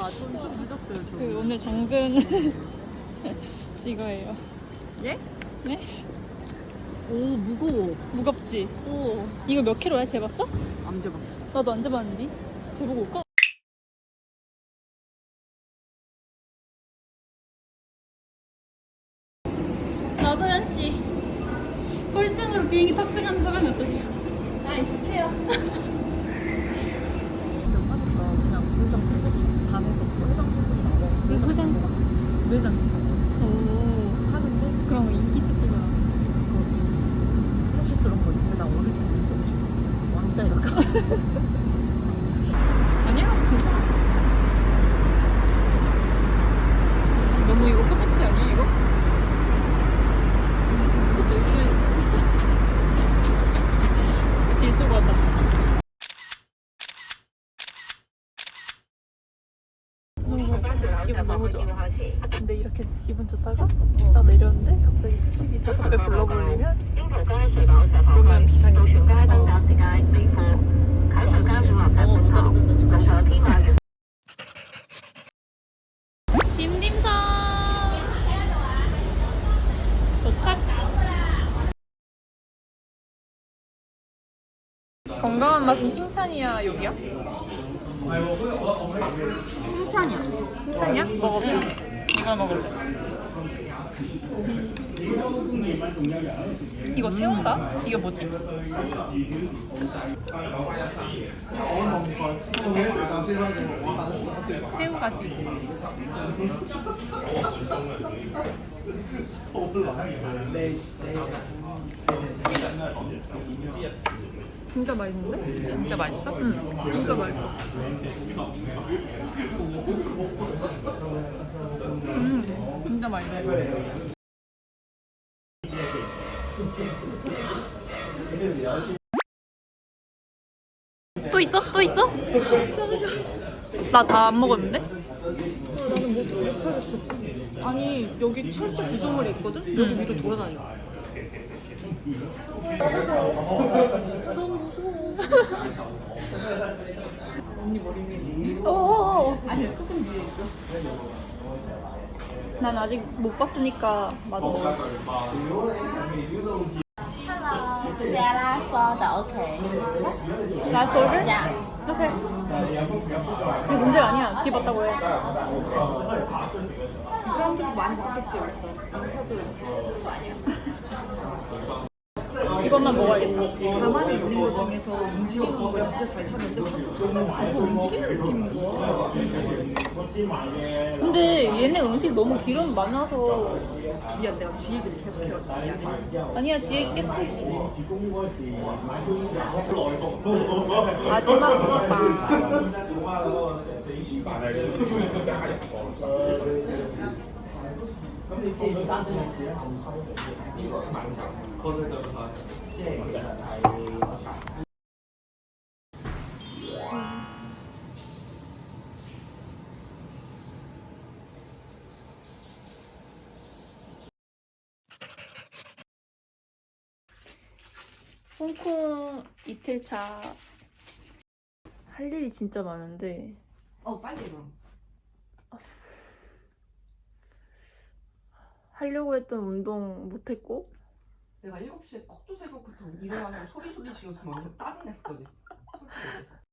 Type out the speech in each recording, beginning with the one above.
아, 좀, 좀 늦었어요, 저. 그 오늘 당근 이거예요. 예? 네? 오, 무거워. 무겁지? 오, 이거 몇 킬로야? 재봤어? 안 재봤어. 나도 안 재봤는데. 재보고 올까? 나도현 씨 꼴등으로 비행기 탑승한 소감이 어떠세요? 아, 익숙해요. 근데 엄마부터 그냥 부회장 반에서 부회장 나고 부회장치도 오 하는데 그런 거 인기 투표잖아. 그거지. 사실 그런 거지. 근데 나 어릴 때 엄청 왕따에 가까워. 아니야 괜찮아. 너무 이거 코딱지 아니야 이거? 코딱지 질소 과자. 너무 좋아. 기분 너무 좋아. 근데 이렇게 기분 좋다가 딱 내렸는데 갑자기 택시비 다섯 배 불러버리면 그러면 비상이. 아저씨, 영어 못 알아듣는 척 하시네. 딤딤섬 도착 건강한 맛은 칭찬이야 여기야? 칭찬이야. 칭찬이야? 먹어볼래? 이거 먹을래 이거 새우인가? 이게 뭐지? 새우가지 진짜 맛있는데? 진짜 맛있어? 응, 진짜 맛있어. 음, 진짜 맛있어. 또 있어? 또 있어? 나 다 안 먹었는데? 나는 못, 못하겠어. 아니, 여기 철제 구조물이 있거든? 여기 위로 돌아다녀. 언니 머리 위에. 오. 아니야, 조금 위에 있어. 난 아직 못 봤으니까 맞아. Yeah, last order, okay. 오르? Yeah. 오케이. 그게 문제가 아니야. 뒤에 봤다고 해. 이 사람들도 많이 봤겠지, 여기서. 인사도 이것만 먹어야겠다. 가만히 있는 것 중에서 움직이는 거 진짜 잘 찾는데 자꾸 움직이는 느낌인 거야. 근데 얘네 음식 너무 기름 많아서 미안, 내가 뒤 얘기를 계속 해가지고 미안해. 아니야 뒤에 있겠지. 마지막 먹방. 홍콩 이틀 차. 할 일이 진짜 많은데. 어, 빨리 해 하려고 했던 운동 못했고 내가 7시에 kok조 새벽부터 일어나면 소리 소리 지었으면 짜증냈을 거지. 솔직히 얘기해서.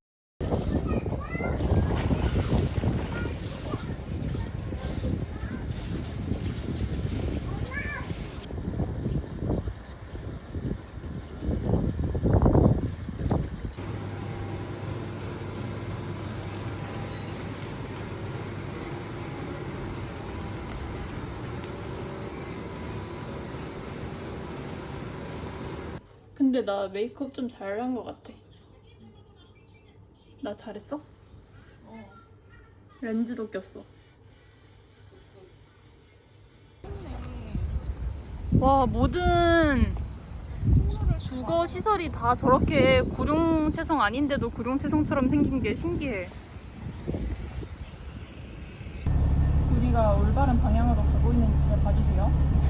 근데 나 메이크업 좀 잘한 것 같아. 나 잘했어? 렌즈도 꼈어. 와 모든 주거 시설이 다 저렇게 구룡 채성 아닌데도 구룡 채성처럼 생긴 게 신기해. 우리가 올바른 방향으로 가고 있는지 잘 봐주세요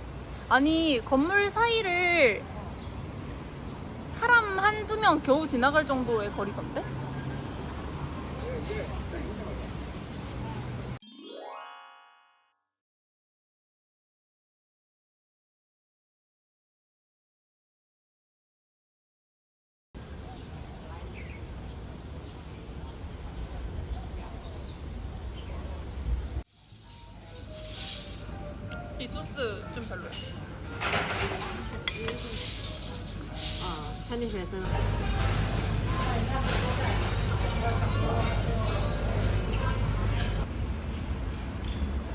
아니 건물 사이를 사람 한두 명 겨우 지나갈 정도의 거리던데? 이 소스 좀 별로야.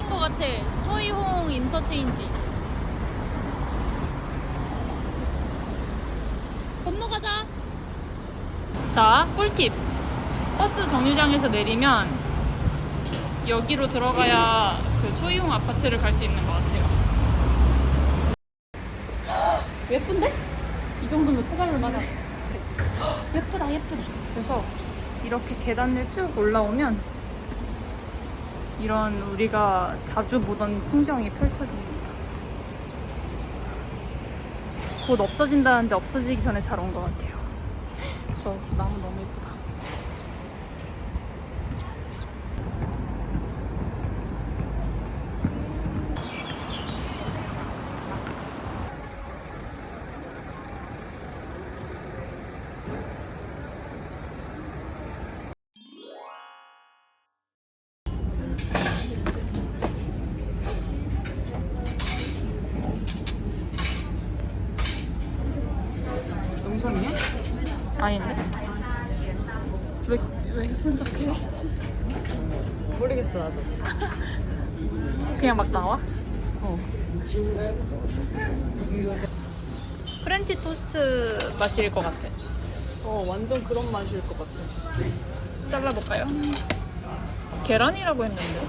것 같아. 초이홍 인터체인지. 건너가자. 자, 꿀팁. 버스 정류장에서 내리면 여기로 들어가야 그 초이홍 아파트를 갈 수 있는 것 같아요. 예쁜데? 이 정도면 찾아볼 만한. 예쁘다, 예쁘다. 그래서 이렇게 계단을 쭉 올라오면 이런 우리가 자주 보던 풍경이 펼쳐집니다. 곧 없어진다는데 없어지기 전에 잘 온 것 같아요. 저 나무 너무 예쁘다. 아닌데? 왜, 왜 혼적해? 모르겠어 나도. 그냥 막 나와? 어. 프렌치 토스트 맛일 것 같아. 어 완전 그런 맛일 것 같아. 잘라볼까요? 계란이라고 했는데.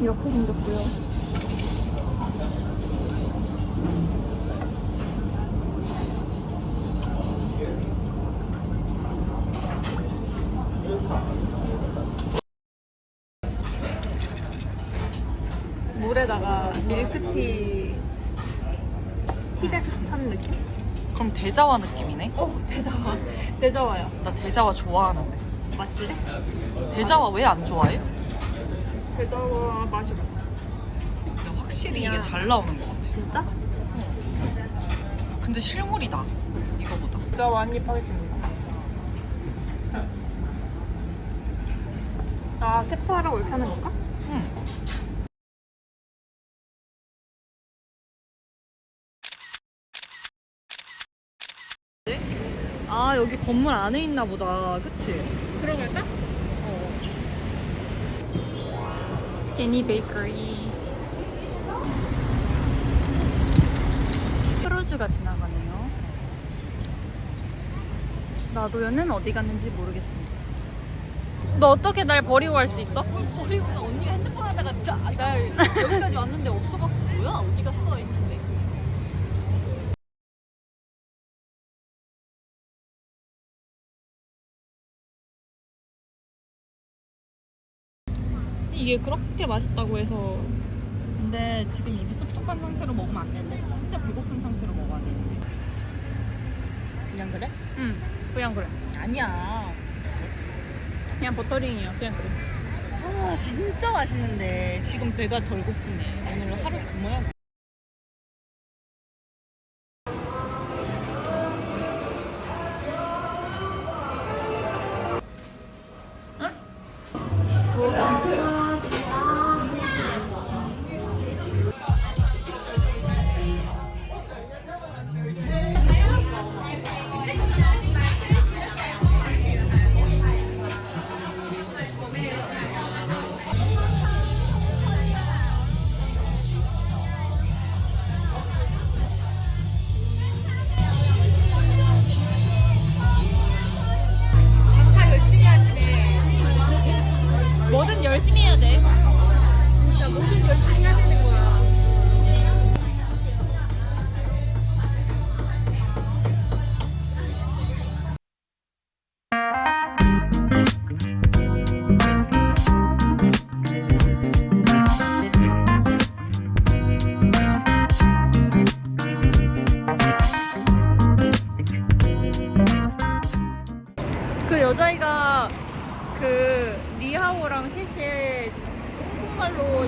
이렇게 생겼고요. 밀크티 티백 탄 느낌? 그럼 대자와 느낌이네. 어 대자와 대자와요. 나 대자와 좋아하는데. 마실래? 대자와 왜 안 좋아해? 대자와 맛이 없어. 근데 확실히 그냥- 이게 잘 나오는 것 같아. 진짜? 근데 실물이 나. 이거보다. 대자와 한입 하겠습니다. 아 캡처하라고 이렇게 하는 건가? 여기 건물 안에 있나 보다. 그치? 들어갈까? 어. 제니 베이커리. 크루즈가 지나가네요. 나도연은 어디 갔는지 모르겠습니다. 너 어떻게 날 버리고 갈 수 있어? 버리고 언니가 핸드폰 하다가 나, 나 여기까지 왔는데 없어갖고 뭐야 어디 갔어 했는데. 이게 그렇게 맛있다고 해서 근데 지금 입이 텁텁한 상태로 먹으면 안 되는데 진짜 배고픈 상태로 먹어야 되는데. 그냥 그래? 응 그냥 그래 아니야. 그냥 버터링이야 그냥 그래 아 진짜 맛있는데 지금 배가 덜 고프네. 오늘 하루 굶어야.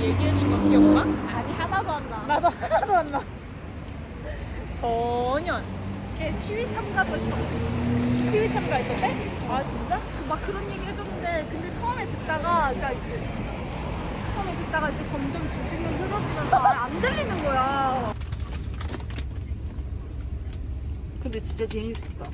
얘기해준 거 기억나? 아니 하나도 안 나. 나도 하나도 안 나. 전혀. 걔 시위 참가도 했어. 시위 참가했던데? 아 진짜? 막 그런 얘기 해줬는데 근데 처음에 듣다가 그러니까 처음에 듣다가 이제 점점 집중력이 흐려지면서 아예 안 들리는 거야. 근데 진짜 재밌었다.